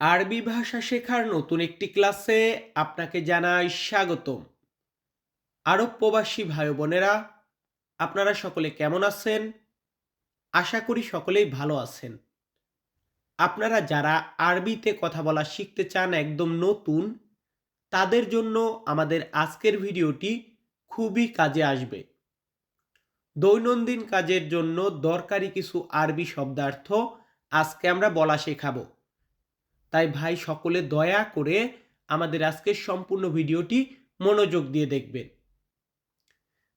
আরবি ভাষা শেখার নতুন একটি ক্লাসে আপনাকে জানাই স্বাগতম। আরব প্রবাসী ভাই বোনেরা আপনারা সকলে কেমন আছেন? আশা করি সকলেই ভালো আছেন। আপনারা যারা আরবিতে কথা বলা শিখতে চান একদম নতুন, তাদের জন্য আমাদের আজকের ভিডিওটি খুবই কাজে আসবে। দৈনন্দিন কাজের জন্য দরকারি কিছু আরবি শব্দার্থ আজকে আমরা বলা শেখাবো। তাই ভাই সকলে দয়া করে আমাদের আজকের সম্পূর্ণ ভিডিওটি মনোযোগ দিয়ে দেখবেন।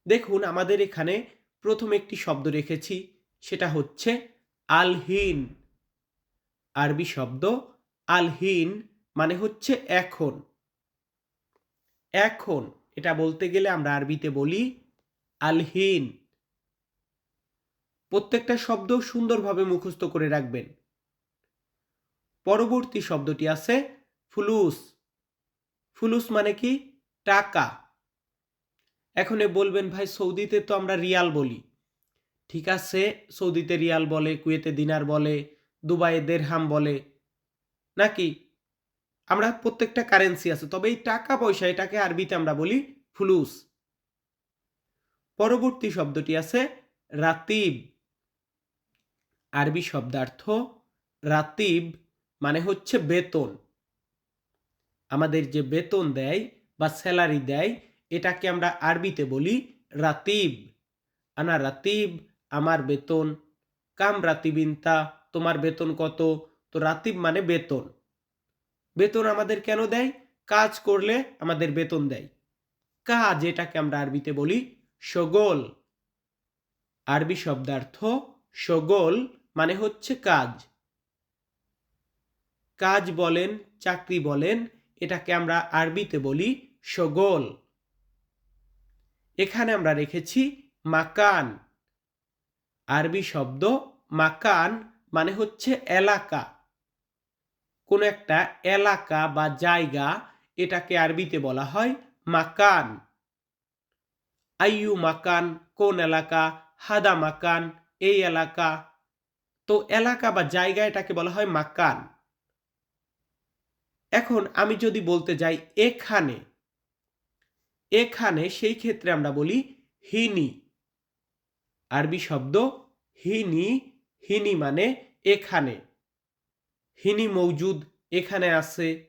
দেখুন, আমাদের এখানে প্রথম একটি শব্দ রেখেছি, সেটা হচ্ছে আলহীন। আরবি শব্দ আলহীন মানে হচ্ছে এখন। এখন, এটা বলতে গেলে আমরা আরবিতে বলি আলহীন। প্রত্যেকটা শব্দ সুন্দরভাবে মুখস্থ করে রাখবেন। পরবর্তী শব্দটি আছে ফুলুস। ফুলুস মানে কি? টাকা। এখন বলবেন, ভাই, সৌদিতে তো আমরা রিয়াল বলি। ঠিক আছে, সৌদিতে রিয়াল বলে, কুয়েতে দিনার বলে, দুবাইয়ে দেড়হাম বলে। নাকি? আমরা প্রত্যেকটা কারেন্সি আছে, তবে এই টাকা পয়সা এটাকে আরবিতে আমরা বলি ফুলুস। পরবর্তী শব্দটি আছে রাতিব। আরবি শব্দার্থ রাতিব মানে হচ্ছে বেতন। আমাদের যে বেতন দেয় বা স্যালারি দেয়, এটাকে আমরা আরবিতে বলি রাতিব। আনা রাতিব, আমার বেতন। কাম রাতিবিনতা, তোমার বেতন কত? তো রাতিব মানে বেতন। বেতন আমাদের কেন দেয়? কাজ করলে আমাদের বেতন দেয়। কাজ এটাকে আমরা আরবিতে বলি সগোল। আরবি শব্দার্থ সগোল মানে হচ্ছে কাজ। কাজ বলেন, চাকরি বলেন, এটাকে আমরা আরবিতে বলি সগোল। এখানে আমরা রেখেছি মাকান। আরবি শব্দ মাকান মানে হচ্ছে এলাকা। কোনো একটা এলাকা বা জায়গা এটাকে আরবিতে বলা হয় মাকান। আইয়ু মাকান, কোন এলাকা, হাদা মাকান, এই এলাকা। তো এলাকা বা জায়গা এটাকে বলা হয় মাকান। এখন আমি যদি বলতে যাই এখানে এখানে সেই ক্ষেত্রে আমরা বলি হিনি। আরবি শব্দ হিনি হিনি মানে এখানে। হিনি মৌজুদ এখানে আছে।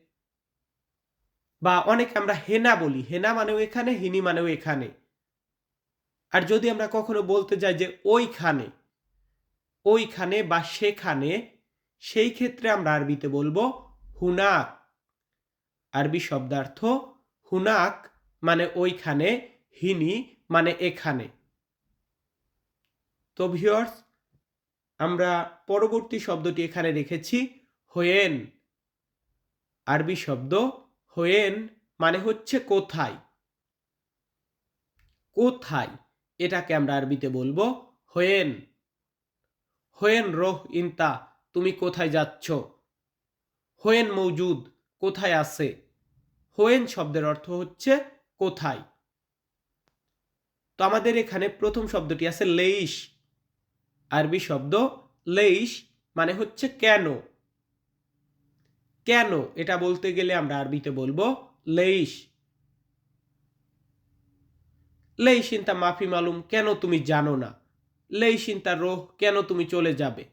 বা অনেক আমরা হেনা বলি, হেনা মানেও এখানে, হিনি মানেও এখানে। আর যদি আমরা কখনো বলতে যাই যে ওইখানে ওইখানে বা সেখানে, সেই ক্ষেত্রে আমরা আরবিতে বলব হুনাক। আরবি শব্দার্থ হুনাক মানে ওইখানে, হিনি মানে এখানে। তো ভিওর্স আমরা পরবর্তী শব্দটি এখানে রেখেছি, হোয়েন। আরবি শব্দ হোয়েন মানে হচ্ছে কোথায়। কোথায়, এটাকে আমরা আরবিতে বলব হোয়েন। হোয়েন রোহ ইনতা, তুমি কোথায় যাচ্ছ? হোয়েন মৌজুদ, কোথায় আছে? হোয়েন শব্দের অর্থ হচ্ছে কোথায়। তো আমাদের এখানে প্রথম শব্দটি আছে লেইশ। আরবি শব্দ লেইশ মানে হচ্ছে কেন। কেন, এটা বলতে গেলে আমরা আরবিতে বলব লেইশ। লেইশিন্তা মাফি মালুম, কেন তুমি জানো না? লেইশিন্তা রোহ, কেন তুমি চলে যাবে?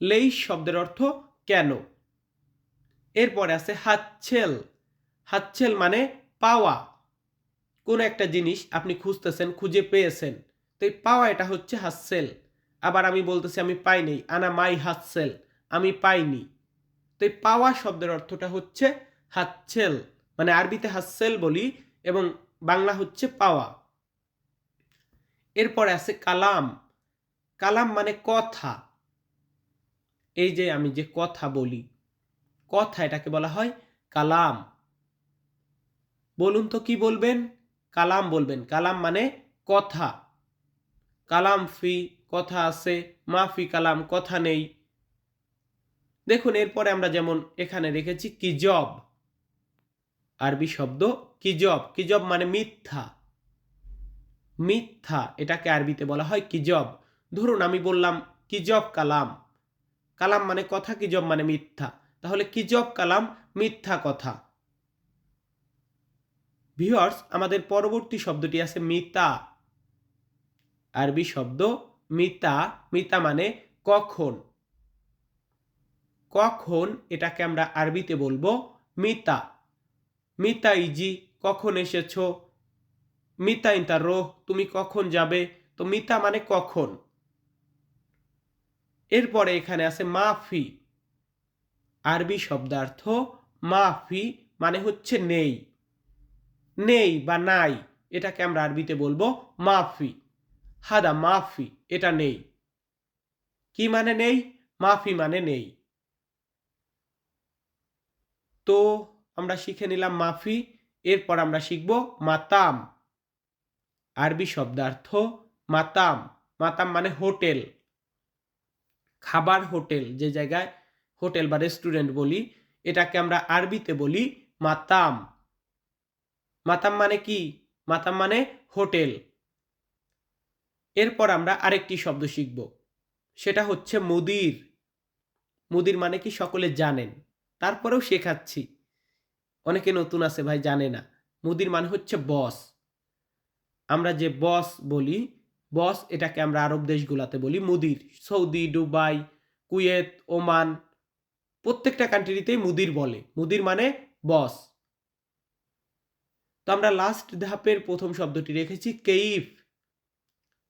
লেইশ শব্দের অর্থ কেন। এরপরে আছে হাতছেল। হাতছেল মানে পাওয়া। কোন একটা জিনিস আপনি খুঁজতেছেন, খুঁজে পেয়েছেন। তো এই পাওয়া এটা হচ্ছে হাতসেল আবার আমি বলতেছি আমি পাইনি আনা মাই হাতসেল আমি পাইনি। তো এই পাওয়া শব্দের অর্থটা হচ্ছে হাতছেল। মানে আরবিতে হাতসেল বলি এবং বাংলা হচ্ছে পাওয়া। এরপরে আছে কালাম। কালাম মানে কথা। এই যে আমি যে কথা বলি কথা এটাকে বলা হয় কালাম। বলুন তো কি বলবেন? কালাম বলবেন। কালাম মানে কথা। কালাম ফি, কথা আছে, মাফি কালাম, কথা নেই। দেখুন, এরপরে আমরা যেমন এখানে রেখেছি কিজব। আরবি শব্দ কিজব। কিজব মানে মিথ্যা। মিথ্যা, এটাকে আরবিতে বলা হয় কিজব। ধরুন, আমি বললাম কিজব কালাম। কালাম মানে কথা, কিজব মানে মিথ্যা। তাহলে কিজব কালাম? মিথ্যা কথা। ভিওর্স আমাদের পরবর্তী শব্দটি আছে মিতা। আরবি শব্দ মিতা। মিতা মানে কখন। কখন, এটাকে আমরা আরবিতে বলব মিতা। মিতা ইজি কখন এসেছ? মিতা ইন্তা রোহ, তুমি কখন যাবে? তো মিতা মানে কখন। এরপরে এখানে আছে মাফি। আরবি শব্দার্থ মাফি মানে হচ্ছে নেই। নেই বা নাই, এটাকে আমরা আরবিতে বলব মাফি। হাদা মাফি, এটা নেই। কি মানে নেই? মাফি মানে নেই। তো আমরা শিখে নিলাম মাফি, এরপর আমরা শিখব মাতাম। আরবি শব্দার্থ মাতাম। মাতাম মানে হোটেল। খাবার হোটেল, যে জায়গায় হোটেল বা রেস্টুরেন্ট বলি, এটাকে আমরা আরবিতে বলি মাতাম। মাতাম মানে কি? মাতাম মানে হোটেল। এরপর আমরা আরেকটি শব্দ শিখব। সেটা হচ্ছে মুদির। মুদির মানে কি? সকলে জানেন। তারপরেও শেখাচ্ছি। অনেকে নতুন আছে ভাই, জানে না। মুদির মানে হচ্ছে বস। আমরা যে বস বলি, বস এটাকে আমরা আরব দেশগুলাতে বলি মুদির। সৌদি, দুবাই, কুয়েত, ওমান প্রত্যেকটা কান্ট্রিতেই মুদির বলে। মুদির মানে বস তো আমরা লাস্ট ধাপের প্রথম শব্দটি রেখেছি, কেইফ।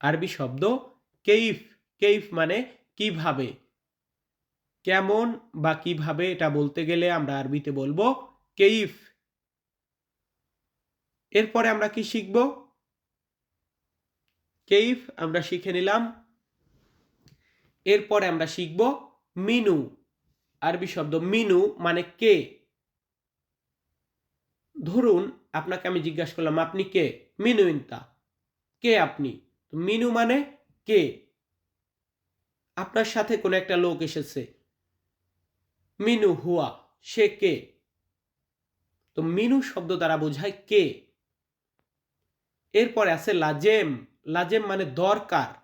আরবি শব্দ কেইফ। কেইফ মানে কীভাবে? কেমন বা কীভাবে এটা বলতে গেলে আমরা আরবিতে বলব কেইফ। এরপরে আমরা কি শিখব? কেইফ আমরা শিখে নিলাম। এরপরে আমরা শিখব মিনু। আরবি শব্দ মিনু মানে কে? ধরুন আপনাকে আমি জিজ্ঞাসা করলাম, আপনি কে? মিনু ইন্তা। কে আপনি? মিনু মানে কে? আপনার সাথে কোনো একটা লোক এসেছে। মিনু হুয়া, সে কে? তো মিনু শব্দ দ্বারা বোঝায় কে। এরপরে আছে লাজেম। লাজেম মানে দরকার।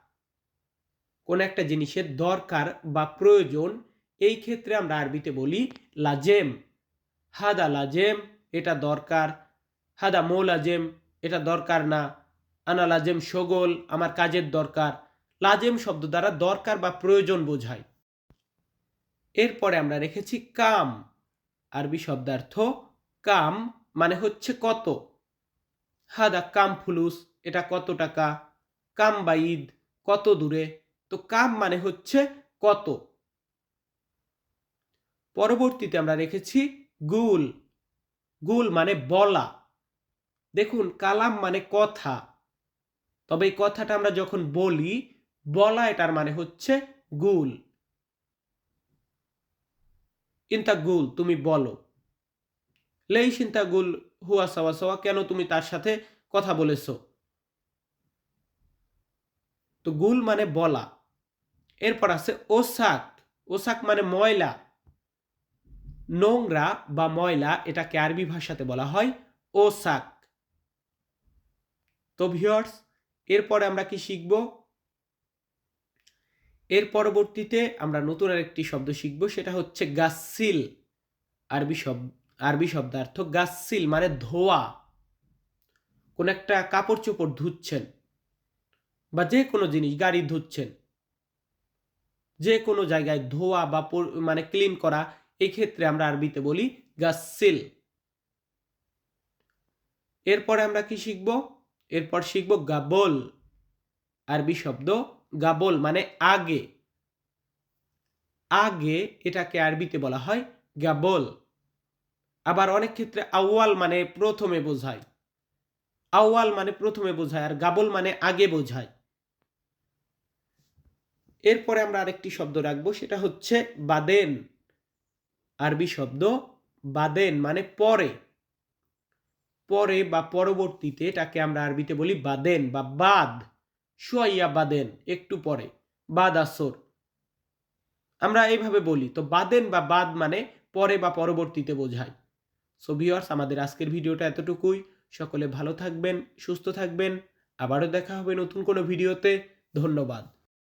কোন একটা জিনিসের দরকার বা প্রয়োজন এই ক্ষেত্রে আমরা আরবিতে বলি লাজেম। হাদা লাজেম, এটা দরকার। হাদা মো লাজেম, এটা দরকার না। আনা লাজেম সগোল, আমার কাজের দরকার। লাজেম শব্দ দ্বারা দরকার বা প্রয়োজন বোঝায়। এরপরে আমরা রেখেছি কাম। আরবি শব্দার্থ কাম মানে হচ্ছে কত। হাদা কাম ফুলুস, এটা কত টাকা। কাম বা ঈদ, কত দূরে। তো কাম মানে হচ্ছে কত। পরবর্তীতে আমরা রেখেছি গুল। গুল মানে বলা। দেখুন, কালাম মানে কথা। তবে এই কথাটা আমরা যখন বলি, বলা এটার মানে হচ্ছে গুল। ইন্তা গুল, তুমি বলো। লেই চিন্তা গুল হুয়া সাওয়া সাওয়া, কেন তুমি তার সাথে কথা বলেছ? তো গুল মানে বলা। এরপর আছে ওসাক। ওসাক মানে ময়লা। নোংরা বা ময়লা এটাকে আরবি ভাষাতে বলা হয় ওসাক। তো ভিওর্স এরপরে আমরা কি শিখব? এর পরবর্তীতে আমরা নতুন আরেকটি শব্দ শিখব, সেটা হচ্ছে গাসিল আরবি শব্দ আরবি শব্দার্থ গাসিল মানে ধোয়া। কোন একটা কাপড় চোপড় ধুচ্ছেন বা যে কোনো জিনিস, গাড়ি ধুচ্ছেন, যে কোনো জায়গায় ধোয়া বা মানে ক্লিন করা এই ক্ষেত্রে আমরা আরবিতে বলি গাসিল এরপরে আমরা কি শিখব? এরপর শিখব গাবল। আরবি শব্দ গাবল মানে আগে। আগে এটাকে আরবিতে বলা হয় গাবল। আবার অনেক ক্ষেত্রে আউয়াল মানে প্রথমে বোঝায়। আউয়াল মানে প্রথমে বোঝায় আর গাবল মানে আগে বোঝায়। এরপরে আমরা আরেকটি শব্দ রাখব, সেটা হচ্ছে বাদেন। আরবি শব্দ বাদেন মানে পরে। পরে বা পরবর্তীতে এটাকে আমরা আরবিতে বলি বাদেন বা বাদ। সোয়াইয়া বাদেন, একটু পরে। বাদ আসর। আমরা এইভাবে বলি। তো বাদেন বা বাদ মানে পরে বা পরবর্তীতে বোঝায়। সো ভিওয়ার্স আমাদের আজকের ভিডিওটা এতটুকুই। সকলে ভালো থাকবেন, সুস্থ থাকবেন। আবারও দেখা হবে নতুন কোনো ভিডিওতে। ধন্যবাদ।